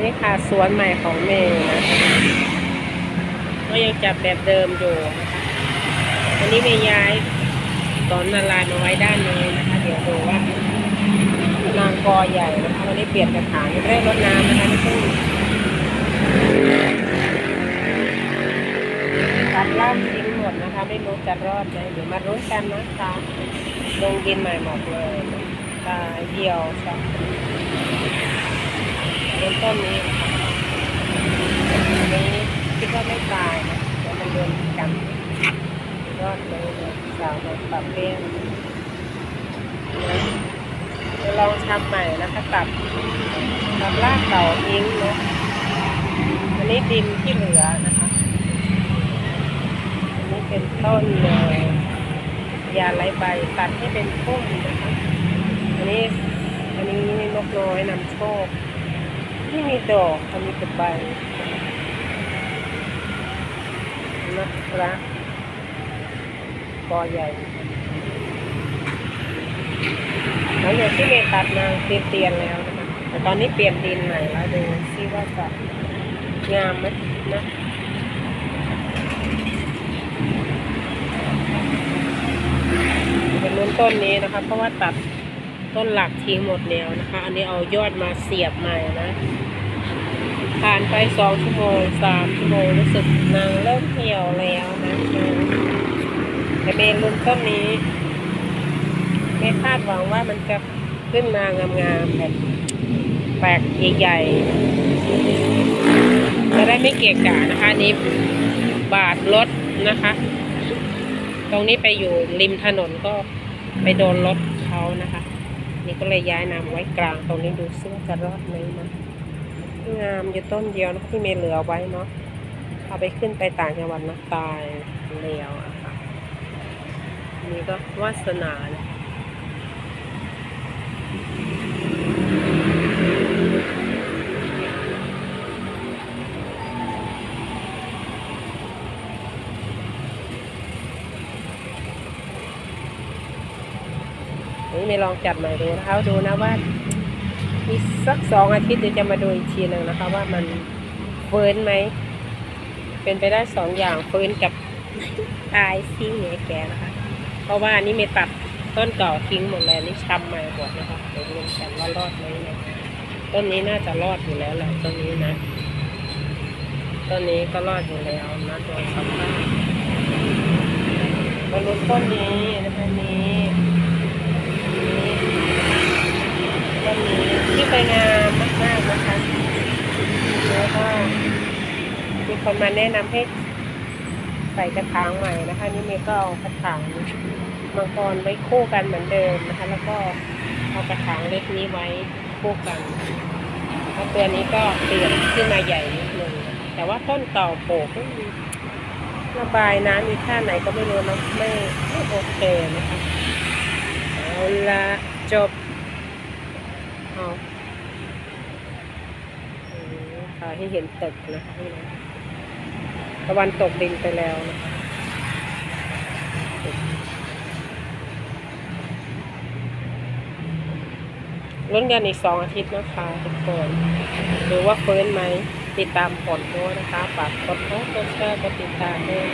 นี่ค่ะสวนใหม่ของเมย์นะก็ยังจับแบบเดิมอยู่นะคะอันนี้เมย์ย้ายตอนนาลามาไว้ด้านนี้นะคะ เดี๋ยวดูว่านางกอใหญ่นะคะวันนี้เปลี่ยนกระถางยังไม่ได้รดน้ำนะคะนี่เพิ่งตัดล่ามทิ้งหมดนะคะ ไม่รู้จะรอดไหมเดี๋ยวมารุ้นกันนะคะลงดินใหม่หมดเลยตาเหี่ยวใช่บ ต้นนี้นะคะอันนี้คิดว่าไม่ตายนะเดี๋ยวมันโดนกันรอดเลยสาวมาปรับเปลี่ยนนะลองทำใหม่นะคะตัดตัดรากเก่าทิ้งนะอันนี้ดินที่เหลือนะคะอันนี้เป็นต้นเลยยาไรใบตัดให้เป็นพุ่มนะคะอันนี้อันนี้นกน้อยนำโชค ที่มีดอกอันนี้เป็นใบนะครับกอใหญ่หลังจากที่เมตัดมางเตียนๆแล้วนะคะแต่ตอนนี้เปลี่ยนดินใหม่แล้วดูซิว่าจะงามไหมนะเป็นรุ่นต้นนี้นะคะ เพราะว่าตัด ต้นหลักทิ้งหมดแล้วนะคะ อันนี้เอายอดมาเสียบใหม่นะ ผ่านไปสองชั่วโมงสามชั่วโมงรู้สึกนางเริ่มเหี่ยวแล้วนะแต่เมนรุ่นต้นนี้ ไม่คาดหวังว่ามันจะขึ้นมางามๆแบบแปลกใหญ่ๆจะได้ไม่เกะกะนะคะนนี้บาดรถนะคะ ตรงนี้ไปอยู่ริมถนนก็ไปโดนรถเขานะคะ นี่ก็เลยย้ายนำไว้กลางตรงนี้ดูซึ่งจะรอดไหมนะงามอยู่ต้นเดียวนะที่เมย์เหลือไว้เนาะเอาไปขึ้นไปต่างจังหวัดนะตายแล้วอะค่ะนี่ก็วาสนานะ นี่เมย์ลองจัดใหม่ดูนะคะดูนะว่าอีกสักสองอาทิตย์เดี๋ยวจะมาดูอีกทีหนึ่งนะคะ ว่ามันเฟื้นไหม เป็นไปได้สองอย่างฟื้นกับตายซิ่งเนี่ยแกนะคะ เพราะว่าอันนี้เมตัดต้นเก่าทิ้งหมดเลยนี่ช้ำใหม่หมดนะคะเดี๋ยวดูกันว่ารอดไหมนะต้นนี้น่าจะรอดอยู่แล้วแหละต้นนี้นะต้นนี้ก็รอดอยู่แล้วนะโดยสภาพมาลุ้นต้นนี้นะคะนี้ ต้นนี้ที่ไปงามมากๆนะคะ แล้วก็มี คนมาแนะนำให้ใส่กระถางใหม่นะคะ นี่เมย์ก็เอากระถางมังกรไว้คู่กันเหมือนเดิมนะคะ แล้วก็เอากระถางเล็กนี้ไว้คู่กันแล้วตัวนี้ก็เปลี่ยนขึ้นมาใหญ่นิดนึงแต่ว่าต้นเก่าโปกไม่มีระบายน้ำมีท่าไหนก็ไม่รู้นะไม่ไม่โอเคนะคะเอาละจบเอาอืมถ่ายให้เห็นตึกนะคะ ตะวันตกดินไปแล้วนะคะลุ้นกันอีกสองอาทิตย์นะคะทุกคนหรือว่าเฟื้นไหมติดตามผลด้วยนะคะฝากกดไลค์กดแชร์กดติดตามด้วย